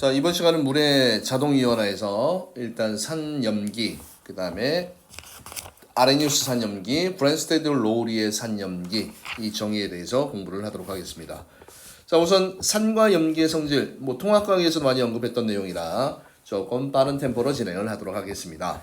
자, 이번 시간은 물의 자동 이온화에서 일단 산염기, 그 다음에 아레니우스 산염기, 브랜스테드 로우리의 산염기 이 정의에 대해서 공부를 하도록 하겠습니다. 자, 우선 산과 염기의 성질, 뭐 통합과학에서도 많이 언급했던 내용이라 조금 빠른 템포로 진행을 하도록 하겠습니다.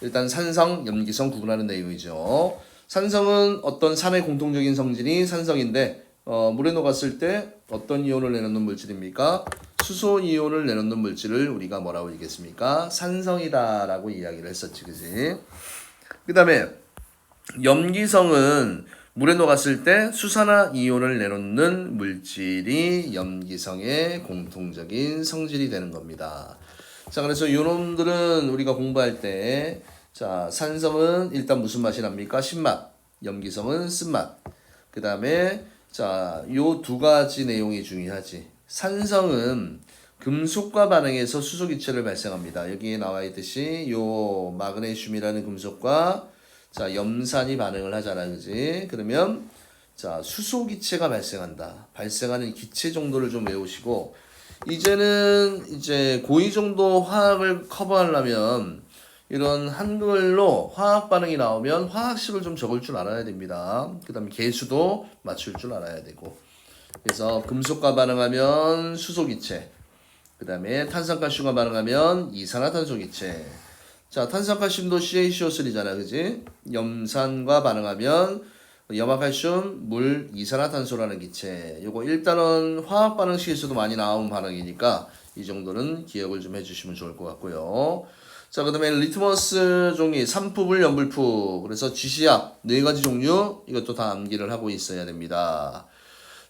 일단 산성, 염기성 구분하는 내용이죠. 산성은 어떤 산의 공통적인 성질이 산성인데 어, 물에 녹았을 때 어떤 이온을 내놓는 물질입니까? 수소 이온을 내놓는 물질을 우리가 뭐라고 얘기했습니까? 산성이다라고 이야기를 했었지, 그지? 그 다음에 염기성은 물에 녹았을 때 수산화 이온을 내놓는 물질이 염기성의 공통적인 성질이 되는 겁니다. 자, 그래서 요놈들은 우리가 공부할 때, 자, 산성은 일단 무슨 맛이 납니까? 신맛. 염기성은 쓴맛. 그 다음에, 자, 요 두 가지 내용이 중요하지. 산성은 금속과 반응해서 수소기체를 발생합니다. 여기에 나와 있듯이 요 마그네슘이라는 금속과 자, 염산이 반응을 하잖아. 그지? 그러면 자, 수소기체가 발생한다. 발생하는 기체 정도를 좀 외우시고 이제는 이제 고2 정도 화학을 커버하려면 이런 한글로 화학 반응이 나오면 화학식을 좀 적을 줄 알아야 됩니다. 그 다음에 개수도 맞출 줄 알아야 되고. 그래서 금속과 반응하면 수소기체. 그 다음에 탄산가스와 반응하면 이산화탄소기체. 자, 탄산칼슘도 CaCO3잖아. 그지? 염산과 반응하면 염화칼슘, 물, 이산화탄소라는 기체. 요거 일단은 화학 반응식에서도 많이 나온 반응이니까 이 정도는 기억을 좀 해주시면 좋을 것 같고요. 자, 그 다음에 리트머스 종이, 산푸불, 연불푸. 그래서 지시약 네 가지 종류 이것도 다 암기를 하고 있어야 됩니다.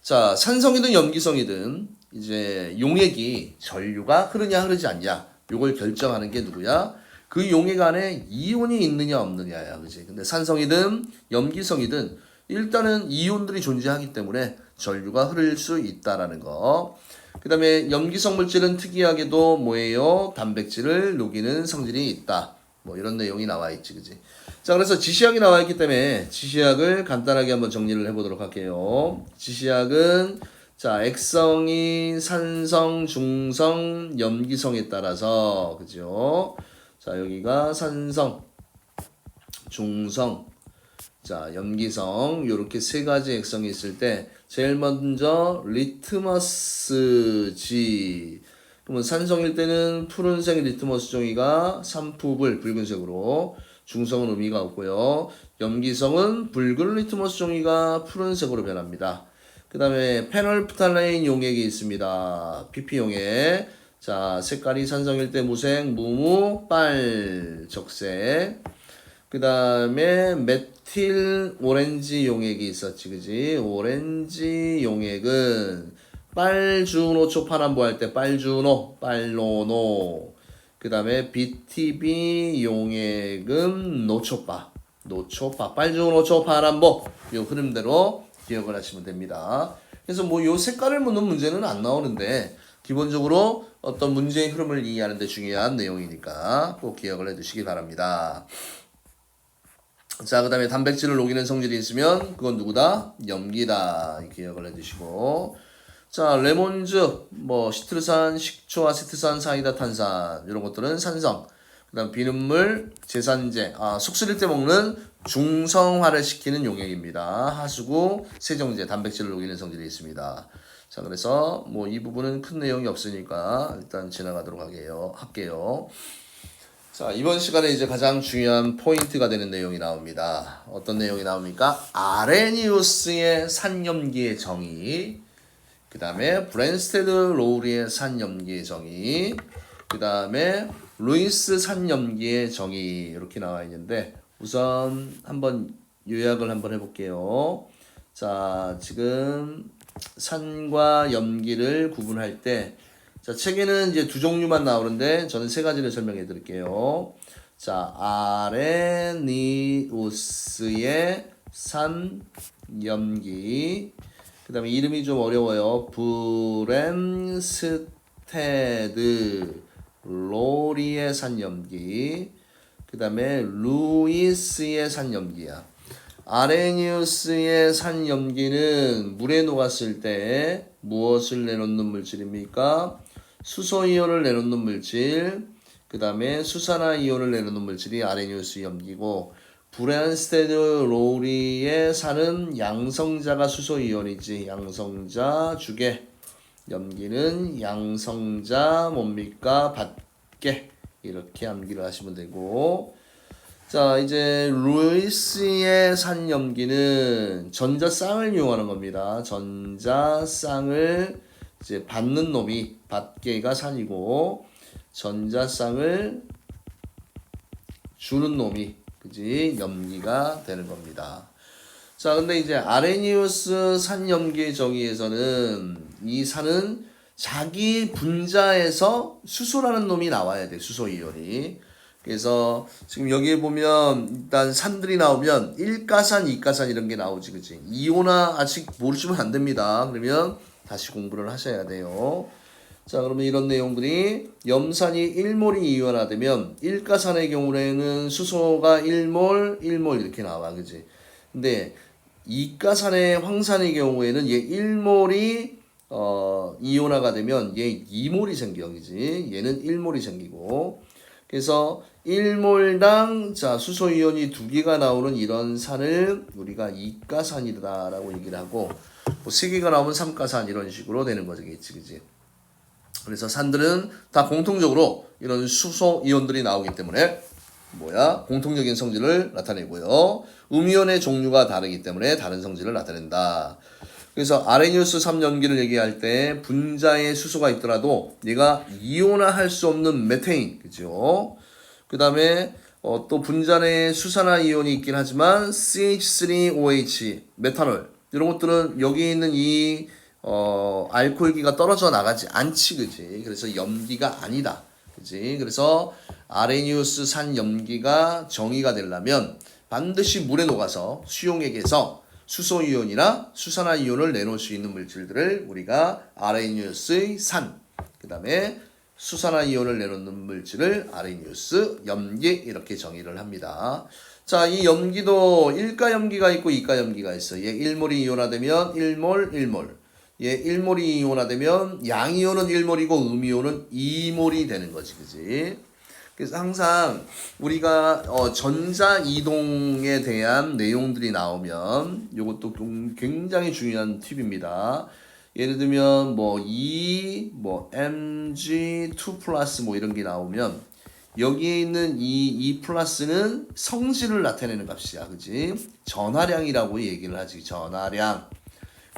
자, 산성이든 염기성이든 이제 용액이 전류가 흐르냐 흐르지 않냐 요걸 결정하는 게 누구야? 그 용액 안에 이온이 있느냐 없느냐야, 그지? 근데 산성이든 염기성이든 일단은 이온들이 존재하기 때문에 전류가 흐를 수 있다라는 거. 그 다음에 염기성 물질은 특이하게도 뭐예요? 단백질을 녹이는 성질이 있다. 뭐 이런 내용이 나와 있지, 그지? 자, 그래서 지시약이 나와 있기 때문에 지시약을 간단하게 한번 정리를 해보도록 할게요. 지시약은 자, 액성이 산성, 중성, 염기성에 따라서 그죠? 자, 여기가 산성, 중성, 자, 염기성 요렇게 세 가지 액성이 있을 때 제일 먼저 리트머스 G 그러면 산성일 때는 푸른색 리트머스 종이가 산푸불 붉은색으로 중성은 의미가 없고요. 염기성은 붉은 리트머스 종이가 푸른색으로 변합니다. 그 다음에 페놀프탈레인 용액이 있습니다. PP 용액. 자, 색깔이 산성일 때 무색, 무무, 빨, 적색. 그 다음에 메틸 오렌지 용액이 있었지, 그지? 오렌지 용액은 빨주노 초파남보 할 때 빨주노, 빨로노. 그 다음에 BTB 용액은 노초파, 노초파, 빨주노 초파남보. 요 흐름대로 기억을 하시면 됩니다. 그래서 뭐 요 색깔을 묻는 문제는 안 나오는데 기본적으로 어떤 문제의 흐름을 이해하는 데 중요한 내용이니까 꼭 기억을 해 두시기 바랍니다. 자, 그 다음에 단백질을 녹이는 성질이 있으면 그건 누구다? 염기다. 기억을 해 두시고. 자, 레몬즙, 뭐, 시트르산, 식초, 아세트산, 사이다, 탄산. 이런 것들은 산성. 그 다음 비눗물, 제산제. 아, 속 쓰릴 때 먹는 중성화를 시키는 용액입니다. 하수구, 세정제, 단백질을 녹이는 성질이 있습니다. 자, 그래서 뭐 이 부분은 큰 내용이 없으니까 일단 지나가도록 하게요. 할게요. 자, 이번 시간에 이제 가장 중요한 포인트가 되는 내용이 나옵니다. 어떤 내용이 나옵니까? 아레니우스의 산염기의 정의, 그 다음에 브랜스테드 로우리의 산염기의 정의, 그 다음에 루이스 산염기의 정의 이렇게 나와 있는데 우선 한번 요약을 한번 해볼게요. 자, 지금 산과 염기를 구분할 때 자, 책에는 이제 두 종류만 나오는데 저는 세 가지를 설명해 드릴게요. 자, 아레니우스의 산 염기. 그 다음에 이름이 좀 어려워요. 브랜스테드 로리의 산염기. 그 다음에 루이스의 산염기야. 아레니우스의 산염기는 물에 녹았을 때 무엇을 내놓는 물질입니까? 수소 이온을 내놓는 물질, 그 다음에 수산화 이온을 내놓는 물질이 아레니우스 염기고 브랜스테드 로우리에 사는 양성자가 수소 이온이지 양성자 주계 염기는 양성자 뭡니까 밖에 이렇게 암기를 하시면 되고. 자 이제 루이스의 산 염기는 전자쌍을 이용하는 겁니다. 전자쌍을 이제 받는 놈이 받게가 산이고 전자쌍을 주는 놈이 그지 염기가 되는 겁니다. 자, 근데 이제 아레니우스 산염기 정의에서는 이 산은 자기 분자에서 수소라는 놈이 나와야 돼. 수소 이온이. 그래서 지금 여기에 보면 일단 산들이 나오면 1가산, 2가산 이런 게 나오지. 그지? 이온화 아직 모르시면 안 됩니다. 그러면 다시 공부를 하셔야 돼요. 자, 그러면 이런 내용들이 염산이 1몰이 이온화되면 1가산의 경우에는 수소가 1몰, 1몰 이렇게 나와. 그지? 근데 이가산의 황산의 경우에는 얘 1몰이 어, 이온화가 되면 얘 2몰이 생겨. 그지? 얘는 1몰이 생기고. 그래서 1몰당 자 수소 이온이 두 개가 나오는 이런 산을 우리가 이가산이다라고 얘기를 하고 뭐 세 개가 나오면 3가산 이런 식으로 되는 거겠지. 그지? 그래서 산들은 다 공통적으로 이런 수소 이온들이 나오기 때문에 뭐야 공통적인 성질을 나타내고요. 음이온의 종류가 다르기 때문에 다른 성질을 나타낸다. 그래서 아레니우스 3연기를 얘기할 때 분자에 수소가 있더라도 얘가 이온화할 수 없는 메테인, 그죠? 그 다음에 어, 또 분자 내에 수산화 이온이 있긴 하지만 CH3OH, 메탄올 이런 것들은 여기 있는 이 어, 알코올기가 떨어져 나가지 않지, 그지? 그래서 염기가 아니다. 그지? 그래서 아레니우스 산 염기가 정의가 되려면 반드시 물에 녹아서 수용액에서 수소 이온이나 수산화 이온을 내놓을 수 있는 물질들을 우리가 아레니우스의 산, 그 다음에 수산화 이온을 내놓는 물질을 아레니우스 염기 이렇게 정의를 합니다. 자, 이 염기도 1가 염기가 있고 2가 염기가 있어. 얘 1몰이 이온화되면 1몰, 1몰. 얘 1몰이 이온화되면 양이온은 1몰이고 음이온은 2몰이 되는 거지. 그지? 그래서 항상 우리가 어, 전자 이동에 대한 내용들이 나오면 이것도 굉장히 중요한 팁입니다. 예를 들면 뭐 E, 뭐 mg, 2 플러스 뭐 이런 게 나오면 여기에 있는 이 E 플러스는 성질을 나타내는 값이야, 그지? 전하량이라고 얘기를 하지, 전하량.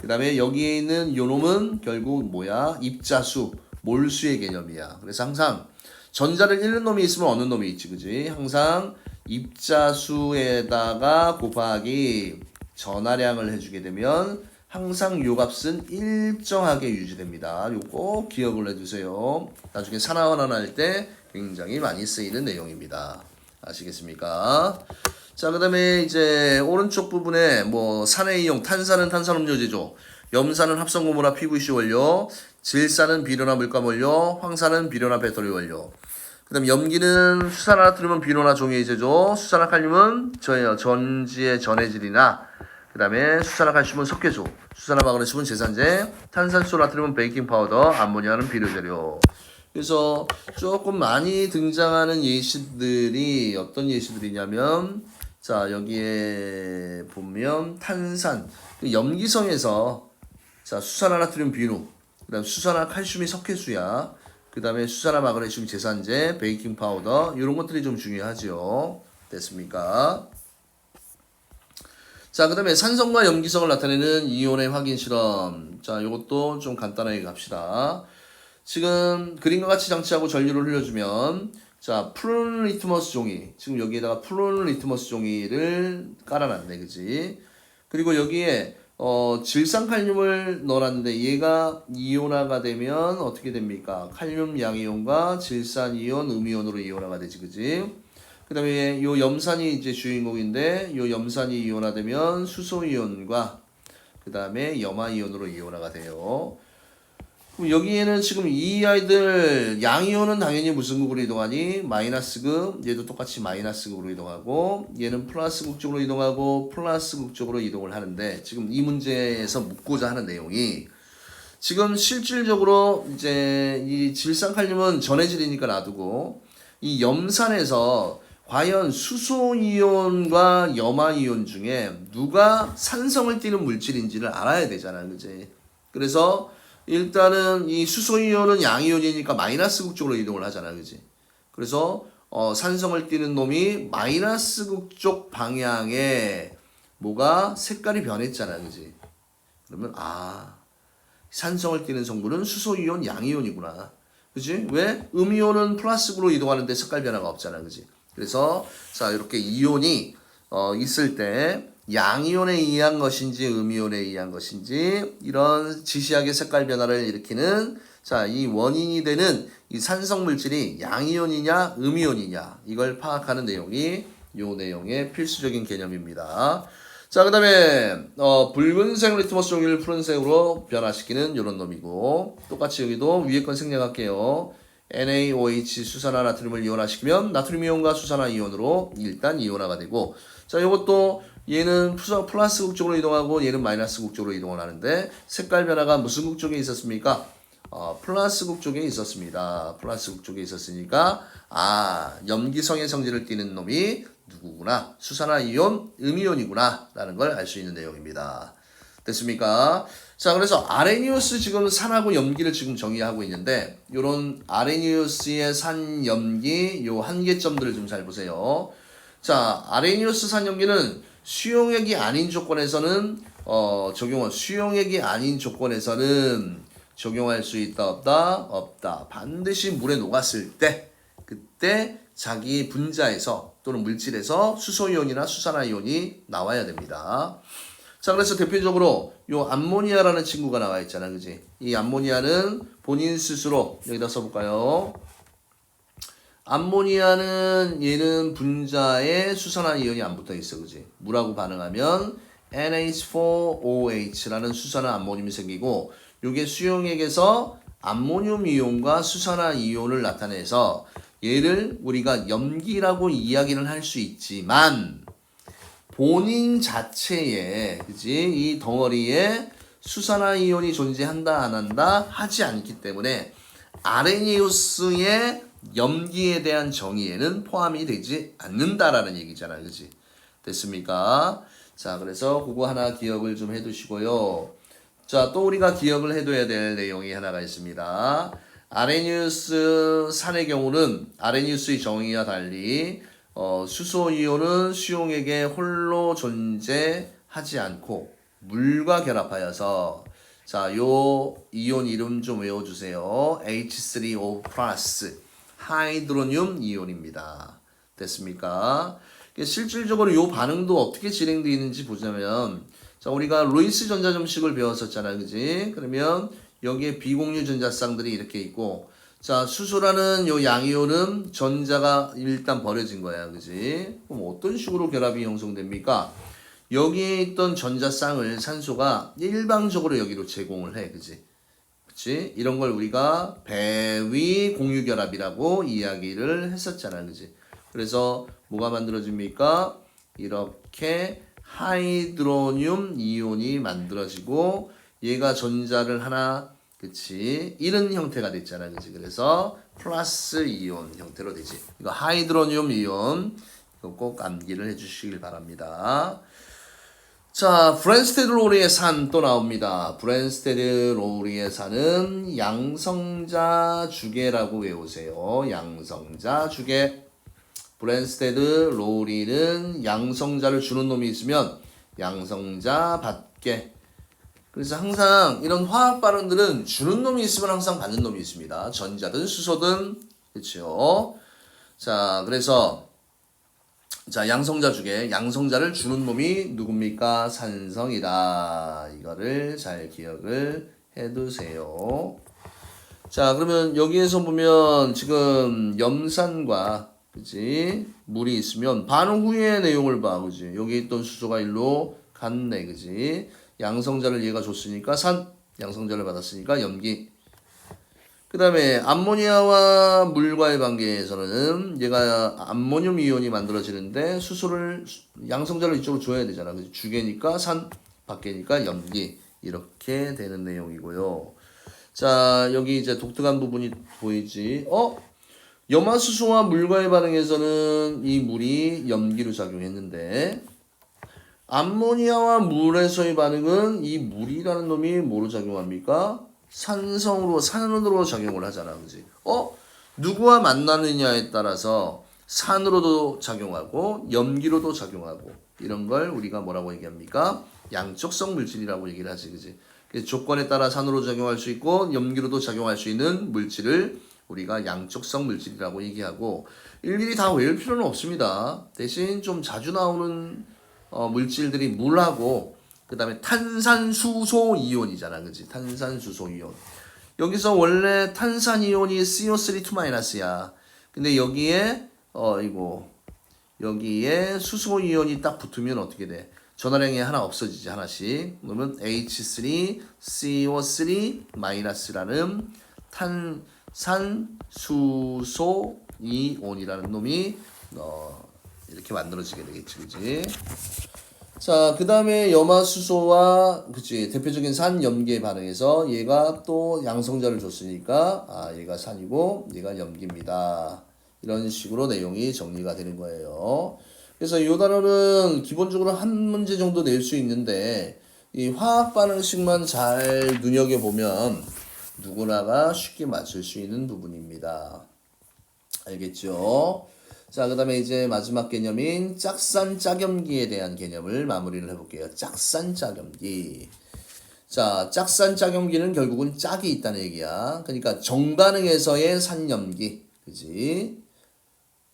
그 다음에 여기에 있는 요 놈은 결국 뭐야? 입자수, 몰수의 개념이야. 그래서 항상 전자를 잃는 놈이 있으면 얻는 놈이 있지, 그지? 항상 입자수에다가 곱하기 전하량을 해주게 되면 항상 요 값은 일정하게 유지됩니다. 요꼭 기억을 해주세요. 나중에 산화환원 할때 굉장히 많이 쓰이는 내용입니다. 아시겠습니까? 자, 그 다음에 이제 오른쪽 부분에 뭐 산의 이용, 탄산은 탄산음료제죠. 염산은 합성고무나 PVC 원료, 질산은 비료나 물감 원료, 황산은 비료나 배터리 원료. 그 다음 염기는 수산화나트륨은 비료나 종이제죠. 수산화칼륨은 저예요. 전지의 전해질이나 그 다음에 수산화칼슘은 석회조, 수산화마그네슘은 제산제, 탄산수 나트륨은 베이킹 파우더, 암모니아는 비료 재료. 그래서 조금 많이 등장하는 예시들이 어떤 예시들이냐면 자 여기에 보면 탄산. 그 염기성에서 자 수산화 나트륨 비누 그다음 수산화 칼슘이 석회수야 그 다음에 수산화 마그네슘 제산제 베이킹 파우더 이런 것들이 좀 중요하죠 됐습니까? 자 그 다음에 산성과 염기성을 나타내는 이온의 확인 실험. 자 이것도 좀 간단하게 갑시다. 지금 그림과 같이 장치하고 전류를 흘려주면 자, 푸른 리트머스 종이. 지금 여기에다가 푸른 리트머스 종이를 깔아놨네. 그지? 그리고 여기에 어, 질산칼륨을 넣어놨는데 얘가 이온화가 되면 어떻게 됩니까? 칼륨 양이온과 질산이온, 음이온으로 이온화가 되지. 그지? 그 다음에 요 염산이 이제 주인공인데 요 염산이 이온화되면 수소이온과 그 다음에 염화이온으로 이온화가 돼요. 그럼 여기에는 지금 이 아이들 양이온은 당연히 무슨 극으로 이동하니? 마이너스 극, 얘도 똑같이 마이너스 극으로 이동하고 얘는 플러스 극 쪽으로 이동하고 플러스 극 쪽으로 이동을 하는데 지금 이 문제에서 묻고자 하는 내용이 지금 실질적으로 이제 이 질산칼륨은 전해질이니까 놔두고 이 염산에서 과연 수소이온과 염화이온 중에 누가 산성을 띠는 물질인지를 알아야 되잖아, 그지? 그래서 일단은 이 수소이온은 양이온이니까 마이너스 극 쪽으로 이동을 하잖아, 그지? 그래서 어, 산성을 띠는 놈이 마이너스 극쪽 방향에 뭐가 색깔이 변했잖아, 그지? 그러면 아 산성을 띠는 성분은 수소이온, 양이온이구나. 그지? 왜? 음이온은 플러스로 이동하는데 색깔 변화가 없잖아. 그지? 그래서 자, 이렇게 이온이 어, 있을 때 양이온에 의한 것인지 음이온에 의한 것인지 이런 지시하게 색깔 변화를 일으키는 자, 이 원인이 되는 이 산성 물질이 양이온이냐 음이온이냐 이걸 파악하는 내용이 요 내용의 필수적인 개념입니다. 자, 그 다음에, 어, 붉은색 리트머스 종이를 푸른색으로 변화시키는 요런 놈이고, 똑같이 여기도 위에 건 생략할게요. NaOH 수산화 나트륨을 이온화시키면 나트륨 이온과 수산화 이온으로 일단 이온화가 되고, 자, 요것도 얘는 푸- 플러스 극쪽으로 이동하고 얘는 마이너스 극쪽으로 이동을 하는데, 색깔 변화가 무슨 극 쪽에 있었습니까? 어, 플러스 극 쪽에 있었습니다. 플러스 극 쪽에 있었으니까, 아, 염기성의 성질을 띠는 놈이 누구구나. 수산화 이온, 음이온이구나. 라는 걸 알 수 있는 내용입니다. 됐습니까? 자, 그래서 아레니우스 지금 산하고 염기를 지금 정의하고 있는데, 요런 아레니우스의 산, 염기, 요 한계점들을 좀 잘 보세요. 자, 아레니우스 산 염기는 수용액이 아닌 조건에서는, 어, 적용을, 수용액이 아닌 조건에서는 적용할 수 있다, 없다? 없다. 반드시 물에 녹았을 때, 그때 자기 분자에서 또는 물질에서 수소이온이나 수산화이온이 나와야 됩니다. 자, 그래서 대표적으로 요 암모니아라는 친구가 나와 있잖아, 그지? 이 암모니아는 본인 스스로 여기다 써볼까요? 암모니아는 얘는 분자에 수산화 이온이 안 붙어 있어, 그지? 물하고 반응하면 NH4OH라는 수산화 암모늄이 생기고, 요게 수용액에서 암모늄 이온과 수산화 이온을 나타내서 얘를 우리가 염기라고 이야기를 할수 있지만 본인 자체에 그지 이 덩어리에 수산화 이온이 존재한다 안 한다 하지 않기 때문에 아레니우스의 염기에 대한 정의에는 포함이 되지 않는다라는 얘기잖아 그지? 됐습니까? 자 그래서 그거 하나 기억을 좀 해두시고요. 자 또 우리가 기억을 해둬야 될 내용이 하나가 있습니다. 아레니우스 산의 경우는 아레니우스의 정의와 달리 어, 수소이온은 수용액에 홀로 존재하지 않고 물과 결합하여서 자, 요 이온 이름 좀 외워주세요. H3O 플러스 하이드로늄 이온입니다. 됐습니까? 실질적으로 요 반응도 어떻게 진행되어 있는지 보자면 자, 우리가 로이스 전자점식을 배웠었잖아요. 그지? 그러면 여기에 비공유 전자쌍들이 이렇게 있고 자, 수소라는 요 양이온은 전자가 일단 버려진 거야. 그지? 그럼 어떤 식으로 결합이 형성됩니까? 여기에 있던 전자쌍을 산소가 일방적으로 여기로 제공을 해. 그지? 그치? 이런 걸 우리가 배위 공유 결합이라고 이야기를 했었잖아. 그지? 그래서 뭐가 만들어집니까? 이렇게 하이드로늄 이온이 만들어지고 얘가 전자를 하나 그치 잃은 형태가 됐잖아 그치 그래서 플러스 이온 형태로 되지 이거 하이드로늄 이온 이거 꼭 암기를 해주시길 바랍니다 자 브랜스테드 로리의 산 또 나옵니다. 브랜스테드 로리의 산은 양성자 주계라고 외우세요. 양성자 주계 브랜스테드 로리는 양성자를 주는 놈이 있으면 양성자 받게 그래서 항상 이런 화학 발언들은 주는 놈이 있으면 항상 받는 놈이 있습니다. 전자든 수소든. 그렇죠. 자 그래서 자 양성자 중에 양성자를 주는 놈이 누굽니까? 산성이다. 이거를 잘 기억을 해두세요. 자 그러면 여기에서 보면 지금 염산과 그지 물이 있으면 반응 후의 내용을 봐 그지 여기 있던 수소가 일로 갔네 그지 양성자를 얘가 줬으니까 산 양성자를 받았으니까 염기 그 다음에 암모니아와 물과의 관계에서는 얘가 암모늄 이온이 만들어지는데 수소를 양성자를 이쪽으로 줘야 되잖아 그지 주계니까 산 밖에니까 염기 이렇게 되는 내용이고요 자, 여기 이제 독특한 부분이 보이지. 어? 염화수소와 물과의 반응에서는 이 물이 염기로 작용했는데 암모니아와 물에서의 반응은 이 물이라는 놈이 뭐로 작용합니까? 산성으로 산으로 작용을 하잖아, 그지? 어? 누구와 만나느냐에 따라서 산으로도 작용하고 염기로도 작용하고 이런 걸 우리가 뭐라고 얘기합니까? 양적성 물질이라고 얘기를 하지, 그지? 그래서 조건에 따라 산으로 작용할 수 있고 염기로도 작용할 수 있는 물질을 우리가 양적성 물질이라고 얘기하고 일일이 다 외울 필요는 없습니다. 대신 좀 자주 나오는 어, 물질들이 물하고 그 다음에 탄산수소 이온이잖아, 그지? 탄산수소 이온. 여기서 원래 탄산 이온이 CO3 2-야. 근데 여기에 어 이거 여기에 수소 이온이 딱 붙으면 어떻게 돼? 전화량이 하나 없어지지 하나씩. 그러면 H3CO3- 탄산 수소 이온이라는 놈이 어 이렇게 만들어지게 되겠지, 그지? 자, 그 다음에 염화수소와, 그치, 대표적인 산 염기에 반응해서 얘가 또 양성자를 줬으니까, 아, 얘가 산이고, 얘가 염기입니다. 이런 식으로 내용이 정리가 되는 거예요. 그래서 이 단어는 기본적으로 한 문제 정도 낼 수 있는데, 이 화학 반응식만 잘 눈여겨보면 누구나가 쉽게 맞출 수 있는 부분입니다. 알겠죠? 자, 그 다음에 이제 마지막 개념인 짝산 짝염기에 대한 개념을 마무리를 해볼게요. 짝산 짝염기. 자, 짝산 짝염기는 결국은 짝이 있다는 얘기야. 그러니까 정반응에서의 산염기. 그지?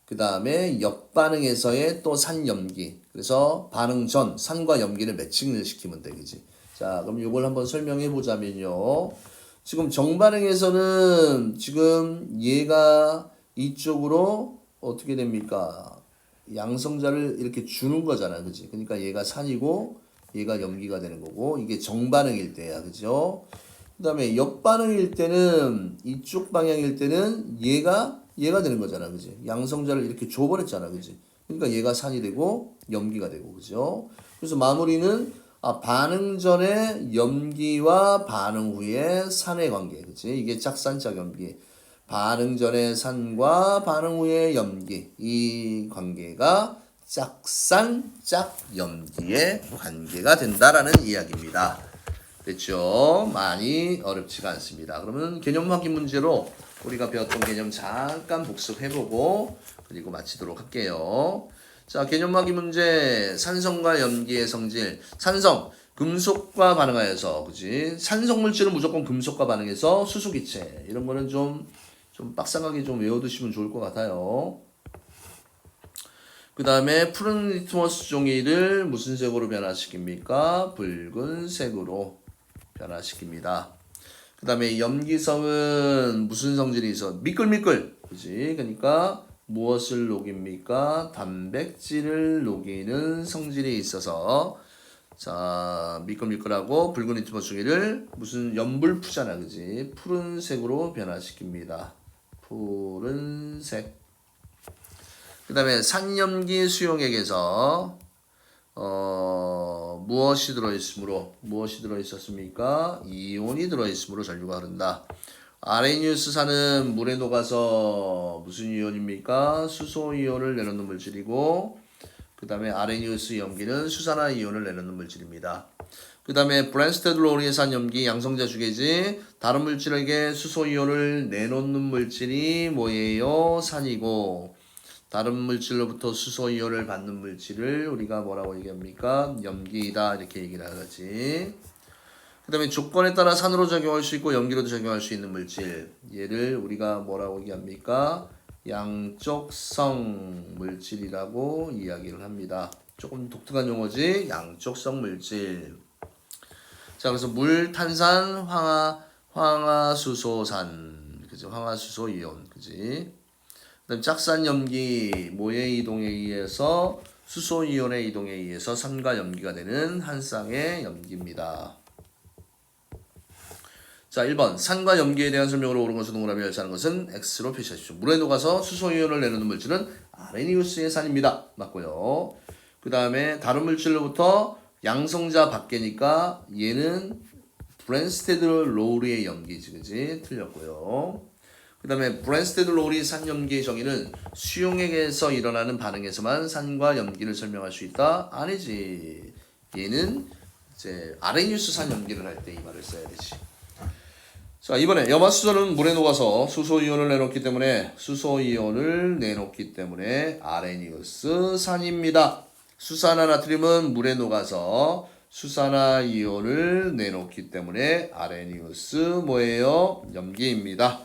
그 다음에 역반응에서의 또 산염기. 그래서 반응 전 산과 염기를 매칭을 시키면 돼. 그지? 자, 그럼 이걸 한번 설명해 보자면요. 지금 정반응에서는 지금 얘가 이쪽으로 어떻게 됩니까? 양성자를 이렇게 주는 거잖아. 그지? 그러니까 얘가 산이고 얘가 염기가 되는 거고 이게 정반응일 때야. 그죠? 그 다음에 역반응일 때는 이쪽 방향일 때는 얘가 얘가 되는 거잖아. 그지? 양성자를 이렇게 줘 버렸잖아. 그지? 그러니까 얘가 산이 되고 염기가 되고. 그죠? 그래서 마무리는 아, 반응 전에 염기와 반응 후에 산의 관계. 그지? 이게 짝산짝염기. 반응 전의 산과 반응 후의 염기 이 관계가 짝산 짝염기의 관계가 된다라는 이야기입니다. 됐죠? 많이 어렵지가 않습니다. 그러면 개념 확인 문제로 우리가 배웠던 개념 잠깐 복습해보고 그리고 마치도록 할게요. 자, 개념 확인 문제 산성과 염기의 성질 산성 금속과 반응하여서 그지 산성 물질은 무조건 금속과 반응해서 수소 기체 이런 거는 좀 좀 빡상하게 좀 외워두시면 좋을 것 같아요. 그 다음에 푸른 리트머스 종이를 무슨 색으로 변화시킵니까? 붉은색으로 변화시킵니다. 그 다음에 염기성은 무슨 성질이 있어? 미끌미끌. 그지? 그러니까 무엇을 녹입니까? 단백질을 녹이는 성질이 있어서 자 미끌미끌하고 붉은 리트머스 종이를 무슨 연불 푸잖아. 그지? 푸른색으로 변화시킵니다. 푸른색. 그 다음에 산염기 수용액에서 어, 무엇이 들어있으므로 무엇이 들어있었습니까? 이온이 들어있으므로 전류가 흐른다. 아레니우스산은 물에 녹아서 무슨 이온입니까? 수소 이온을 내놓는 물질이고 그 다음에 아레니우스 염기는 수산화 이온을 내놓는 물질입니다. 그 다음에 브랜스테드로리산 염기 양성자 주계지 다른 물질에게 수소 이온을 내놓는 물질이 뭐예요? 산이고 다른 물질로부터 수소 이온을 받는 물질을 우리가 뭐라고 얘기합니까? 염기이다 이렇게 얘기를 하지. 그 다음에 조건에 따라 산으로 작용할 수 있고 염기로도 작용할 수 있는 물질 얘를 우리가 뭐라고 얘기합니까? 양쪽성 물질이라고 이야기를 합니다. 조금 독특한 용어지 양쪽성 물질. 자 그래서 물, 탄산, 황화, 황화수소산, 그죠? 황화수소 이온, 그지? 그다음 짝산 염기 모의 이동에 의해서 수소 이온의 이동에 의해서 산과 염기가 되는 한 쌍의 염기입니다. 자, 1번. 산과 염기에 대한 설명으로 옳은 것을 동그라미 열차하는 것은 X로 표시하십시오. 물에 녹아서 수소 이온을 내놓는 물질은 아레니우스의 산입니다. 맞고요. 그 다음에 다른 물질로부터 양성자 밖에니까 얘는 브랜스테드 로우리의 염기지, 그지? 틀렸고요. 그 다음에 브랜스테드 로우리 산염기의 정의는 수용액에서 일어나는 반응에서만 산과 염기를 설명할 수 있다? 아니지. 얘는 이제 아레니우스 산염기를 할 때 이 말을 써야 되지. 자 이번에 염화수소는 물에 녹아서 수소이온을 내놓기 때문에 수소이온을 내놓기 때문에 아레니우스 산입니다. 수산화 나트륨은 물에 녹아서 수산화 이온을 내놓기 때문에 아레니우스 뭐예요? 염기입니다.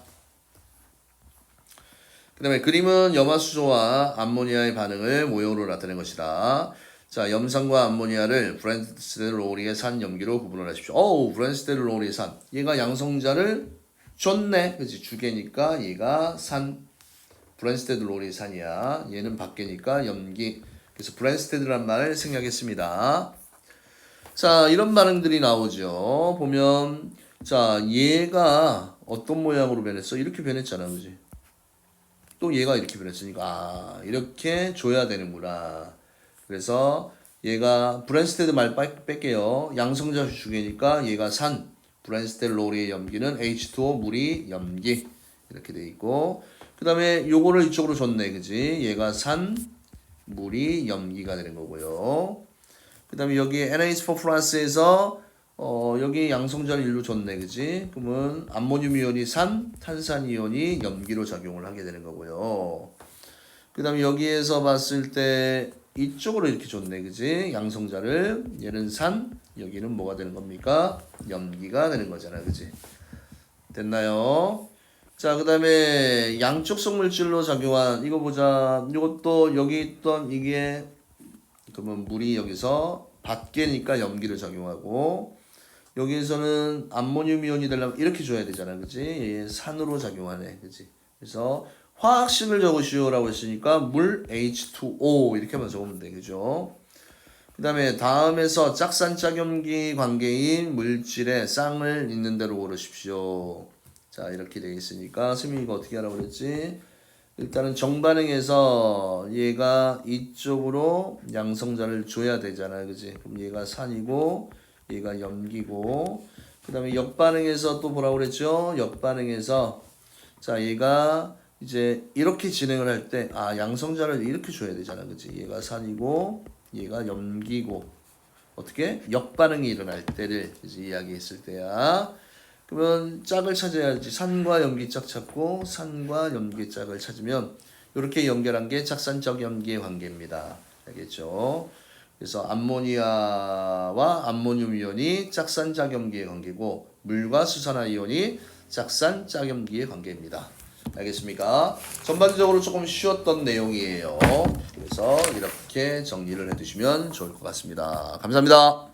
그 다음에 그림은 염화수소와 암모니아의 반응을 모형으로 나타낸 것이다. 자, 염산과 암모니아를 브랜스테드 로리의 산 염기로 구분을 하십시오. 어우, 브랜스테드 로리의 산. 얘가 양성자를 줬네. 그지 주계니까 얘가 산. 브랜스테드 로리의 산이야. 얘는 밖에니까 염기. 그래서 브랜스테드란 말을 생략했습니다. 자, 이런 반응들이 나오죠. 보면, 자, 얘가 어떤 모양으로 변했어? 이렇게 변했잖아. 그지? 또 얘가 이렇게 변했으니까, 아, 이렇게 줘야 되는구나. 그래서 얘가 브랜스테드 말 뺄- 뺄게요. 양성자 주계니까 얘가 산. 브랜스테드 로리의 염기는 H2O 물이 염기. 이렇게 돼 있고. 그 다음에 요거를 이쪽으로 줬네. 그지? 얘가 산, 물이 염기가 되는 거고요. 그 다음에 여기 NH4 플러스에서 어, 여기 양성자를 일로 줬네. 그지? 그러면 암모늄 이온이 산, 탄산 이온이 염기로 작용을 하게 되는 거고요. 그 다음에 여기에서 봤을 때 이쪽으로 이렇게 줬네. 그지? 양성자를 얘는 산, 여기는 뭐가 되는 겁니까? 염기가 되는 거잖아. 그지? 됐나요? 자, 그 다음에 양쪽 성 물질로 작용한 이거 보자. 이것도 여기 있던 이게 그러면 물이 여기서 밖에니까 염기를 작용하고 여기에서는 암모늄 이온이 되려면 이렇게 줘야 되잖아. 그지? 얘 산으로 작용하네. 그지? 그래서 화학식을 적으시오라고 했으니까 물 H2O 이렇게 하면 적으면 돼. 그죠? 그 다음에 다음에서 짝산짝염기 관계인 물질의 쌍을 있는 대로 고르십시오. 자 이렇게 되어 있으니까 스미 이거 어떻게 하라고 그랬지? 일단은 정반응에서 얘가 이쪽으로 양성자를 줘야 되잖아, 그지? 그럼 얘가 산이고 얘가 염기고 그 다음에 역반응에서 또 뭐라고 그랬죠? 역반응에서 자 얘가 이제 이렇게 진행을 할 때 아 양성자를 이렇게 줘야 되잖아, 그지? 얘가 산이고 얘가 염기고 어떻게 역반응이 일어날 때를 이제 이야기했을 때야. 그러면 짝을 찾아야지 산과 염기 짝 찾고 산과 염기 짝을 찾으면 이렇게 연결한 게 짝산적 염기의 관계입니다. 알겠죠? 그래서 암모니아와 암모늄 이온이 짝산 짝 염기의 관계고 물과 수산화 이온이 짝산 짝염기의 관계입니다. 알겠습니까? 전반적으로 조금 쉬웠던 내용이에요. 그래서 이렇게 정리를 해두시면 좋을 것 같습니다. 감사합니다.